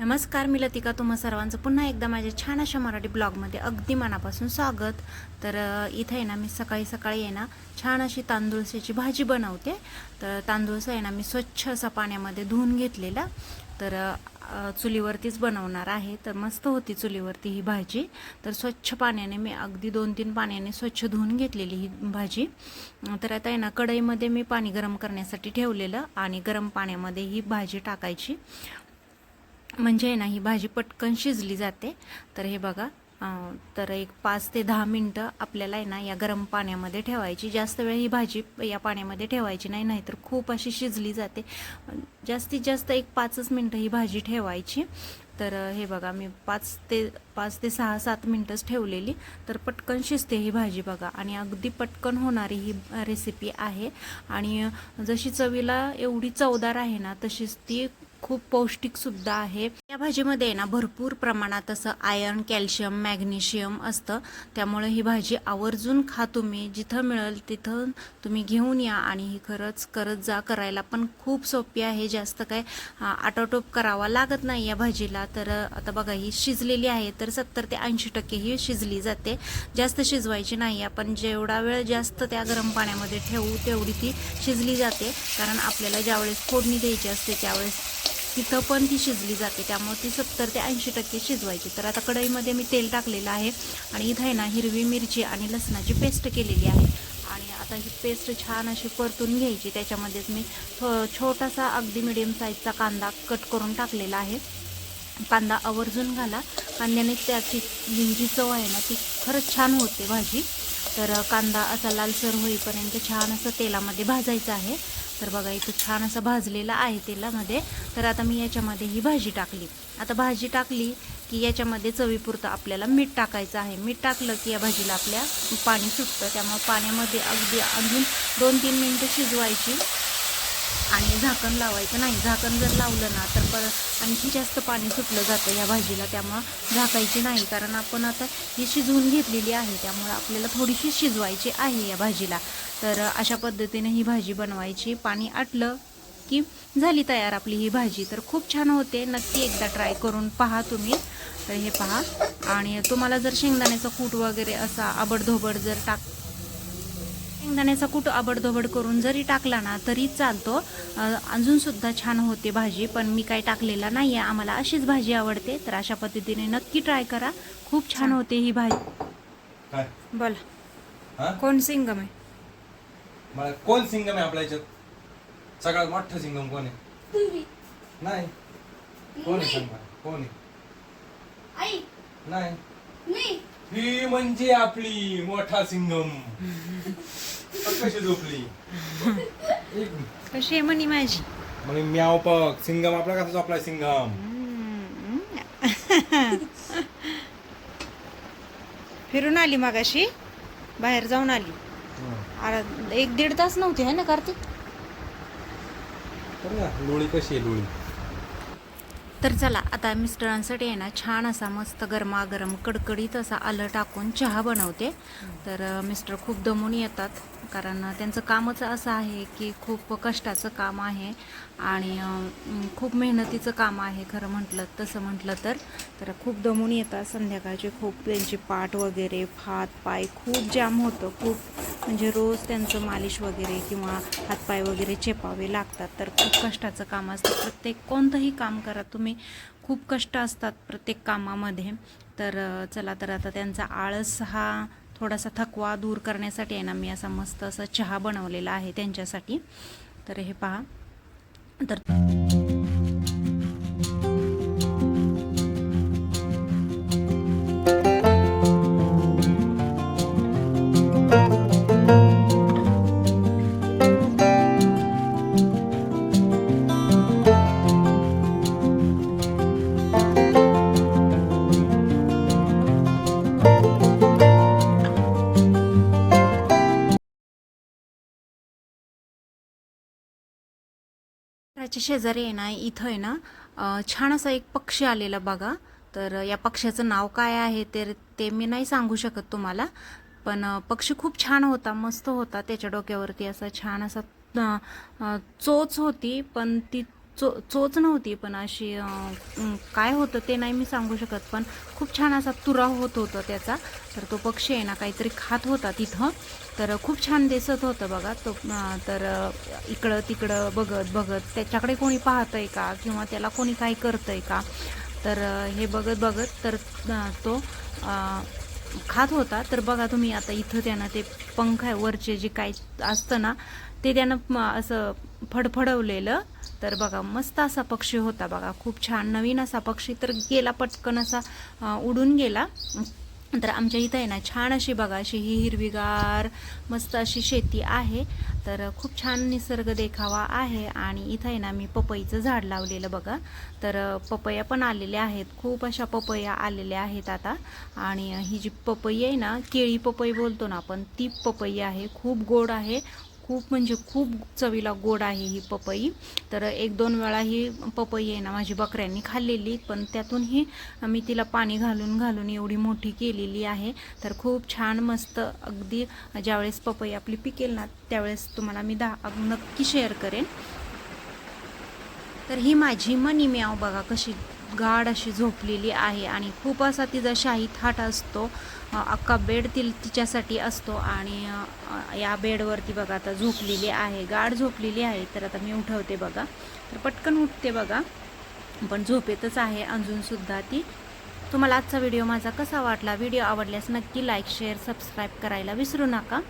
नमस्कार मी लतिका. तुम्हा सर्वांचं पुन्हा एकदा माझ्या छान अशा मराठी ब्लॉगमध्ये अगदी मनापासून स्वागत. तर इथं आहे ना मी सकाळी सकाळी आहे ना छान अशी तांदुळशीची भाजी बनवते. तर तांदूळसा आहे ना मी स्वच्छ असा पाण्यामध्ये धुवून घेतलेला. तर चुलीवरतीच बनवणार आहे. तर मस्त होती चुलीवरती ही भाजी. तर स्वच्छ पाण्याने मी अगदी दोन तीन पाण्याने स्वच्छ धुवून घेतलेली ही भाजी. तर आता आहे ना कढईमध्ये मी पाणी गरम करण्यासाठी ठेवलेलं आणि गरम पाण्यामध्ये ही भाजी टाकायची. म्हणजे आहे ना ही भाजी पटकन शिजली जाते. तर हे बघा तर एक पाच ते दहा मिनटं आपल्याला आहे ना या गरम पाण्यामध्ये ठेवायची. जास्त वेळ ही भाजी या पाण्यामध्ये ठेवायची नाही नाहीतर खूप अशी शिजली जाते. जास्तीत जास्त एक पाचच मिनटं ही भाजी ठेवायची. तर हे बघा मी पाच ते पाच ते सहा सात मिनटंच ठेवलेली. तर पटकन शिजते ही भाजी बघा. आणि अगदी पटकन होणारी ही रेसिपी आहे. आणि जशी चवीला एवढी चवदार आहे ना तशीच ती खूप पौष्टिकसुद्धा आहे. या भाजीमध्ये आहे ना भरपूर प्रमाणात असं आयर्न कॅल्शियम मॅग्नेशियम असतं. त्यामुळे ही भाजी आवर्जून खा तुम्ही. जिथं मिळेल तिथं तुम्ही घेऊन या आणि ही खरंच करत जा. करायला पण खूप सोपी आहे. जास्त काय आटोटोप करावा लागत नाही या भाजीला. तर आता बघा ही शिजलेली आहे तर सत्तर ते ऐंशी टक्के ही शिजली जाते. जास्त शिजवायची नाही आपण जेवढा वेळ जास्त त्या गरम पाण्यामध्ये ठेवू तेवढी ती शिजली जाते. कारण आपल्याला ज्यावेळेस फोडणी द्यायची असते त्यावेळेस तिथं पण ती शिजली जाते. त्यामुळे ती सत्तर ते ऐंशी टक्के शिजवायची. तर आता कढईमध्ये मी तेल टाकलेलं आहे आणि इथं आहे ना हिरवी मिरची आणि लसणाची पेस्ट केलेली आहे. आणि आता ही पेस्ट छान अशी परतून घ्यायची. त्याच्यामध्येच मी थो छोटासा अगदी मिडियम साईजचा कांदा कट करून टाकलेला आहे. कांदा आवर्जून घाला. कांद्याने त्याची जी चव आहे ना ती खरंच छान होते भाजी. तर कांदा असा लालसर होईपर्यंत छान असं तेलामध्ये भाजायचं आहे. तर बघा इथं छान असं भाजलेलं आहे तेलामध्ये. तर आता मी याच्यामध्ये ही भाजी टाकली. आता भाजी टाकली की याच्यामध्ये चवीपुरतं आपल्याला मीठ टाकायचं आहे. मीठ टाकलं की या भाजीला आपल्या पाणी सुटतं. त्यामुळे पाण्यामध्ये अगदी अजून दोन तीन मिनटं शिजवायची. आणि झाकण लावायचं नाही. झाकण जर लावलं ना तर परत आणखी जास्त पाणी सुटलं जातं या भाजीला. त्यामुळं झाकायची नाही. कारण आपण आता ही शिजवून घेतलेली आहे त्यामुळं आपल्याला थोडीशी शिजवायची आहे या भाजीला. तर अशा पद्धतीने ही भाजी बनवायची. पाणी आटलं की झाली तयार आपली ही भाजी. तर खूप छान होते. नक्की एकदा ट्राय करून पहा तुम्ही. तर हे पहा. आणि तुम्हाला जर शेंगदाण्याचा कूट वगैरे असा आबडधोबड जर टाक शेंगदाण्याचा कूट आबडधोबड करून जरी टाकला ना तरी चालतो. अ, अजून सुद्धा छान होते भाजी पण मी काही टाकलेला नाही आहे आम्हाला अशीच भाजी आवडते. तर अशा पद्धतीने नक्की ट्राय करा. खूप छान होते ही भाजी. काय? बोला. हा? कोण सिंगम आहे? मला कोण सिंगम आहे आपल्या याच्यात? सगळ्यात मोठं सिंगम कोण आहे? तुम्ही. नाही. कोण आहे कोण आहे? आई. नाही. मी. ही म्हणजे आपली मोठा सिंगम. कशी झोपली? आहे म्हणी माझी? मग म्याव पग. सिंगम आपला कसा झोपला सिंगम? फिरून आली मगाशी. बाहेर जाऊन आली. अरे एक दीड तास नव्हती आहे ना कार्तिक? लोळी कशी आहे लोळी? तर चला आता मिस्टरांसाठी आहे ना छान असा मस्त गरमागरम कडकडीत असा आलं टाकून चहा बनवते. तर मिस्टर खूप दमून येतात. कारण त्यांचं कामच असं आहे की खूप कष्टाचं काम आहे आणि खूप मेहनतीचं काम आहे खरं म्हटलं तसं म्हटलं तर. तर खूप दमून येतात संध्याकाळचे खूप त्यांचे पाठ वगैरे हात पाय खूप जाम होतं. खूप म्हणजे रोज त्यांचं मालिश वगैरे किंवा हातपाय वगैरे चेपावे लागतात. तर खूप कष्टाचं काम असतं. प्रत्येक कोणतंही काम करा तुम्ही खूप कष्ट असतात प्रत्येक कामामध्ये. तर चला तर आता त्यांचा आळस हा थोडासा थकवा दूर करण्यासाठी आहे ना मी असा मस्त असा चहा बनवलेला आहे त्यांच्यासाठी. तर हे पहा. तर घराच्या शेजारी आहे ना इथं आहे ना छान असा एक पक्षी आलेला बघा. तर या पक्ष्याचं नाव काय आहे ते ते मी नाही सांगू शकत तुम्हाला. पण पक्षी खूप छान होता मस्त होता. त्याच्या डोक्यावरती असा छान असा चोच होती. पण ती चो चोच नव्हती पण अशी काय होतं ते नाही मी सांगू शकत पण खूप छान असा तुरा होत होता त्याचा. तर तो पक्षी आहे ना काहीतरी खात होता तिथं. तर खूप छान दिसत होतं बघा तो तर इकडं तिकडं बघत बघत त्याच्याकडे कोणी पाहतंय का? किंवा त्याला कोणी काही करतंय का? तर हे बघत बघत तर तो खात होता. तर बघा तुम्ही आता इथं त्यानं ते पंख आहे वरचे जे काही असतं ना ते त्यानं असं फडफडवलेलं. तर बघा मस्त असा पक्षी होता बघा. खूप छान नवीन असा पक्षी तर गेला पटकन असा उडून गेला. तर आमच्या इथं आहे ना छान अशी बघा अशी ही हिरवीगार मस्त अशी शेती आहे. तर खूप छान निसर्ग देखावा आहे आणि इथं आहे ना मी पपईचं झाड लावलेलं बघा. तर पपया पण आलेल्या आहेत. खूप अशा पपया आलेल्या आहेत आता. आणि ही जी पपई आहे ना केळी पपई बोलतो ना आपण ती पपई आहे. खूप गोड आहे. खूप म्हणजे खूप चवीला गोड आहे ही पपई. तर एक दोन वेळा ही पपई आहे ना माझी बकऱ्यांनी खाल्लेली पण त्यातूनही मी तिला पाणी घालून घालून एवढी मोठी केलेली आहे. तर खूप छान मस्त अगदी ज्यावेळेस पपई आपली पिकेल ना त्यावेळेस तुम्हाला मी दहा नक्की शेअर करेन. तर ही माझी मनी म्याव बघा कशी गाढ अशी झोपलेली आहे आणि खूप असा तिचा शाही थाट असतो अख्खा बेड ति तिच्यासाठी असतो आणि या बेडवरती बघा आता झोपलेली आहे गाढ झोपलेली आहे. तर आता मी उठवते बघा. तर पटकन उठते बघा. पण झोपेतच आहे अजूनसुद्धा ती. तुम्हाला आजचा व्हिडिओ माझा कसा वाटला? व्हिडिओ आवडल्यास नक्की लाईक शेअर सबस्क्राईब करायला विसरू नका.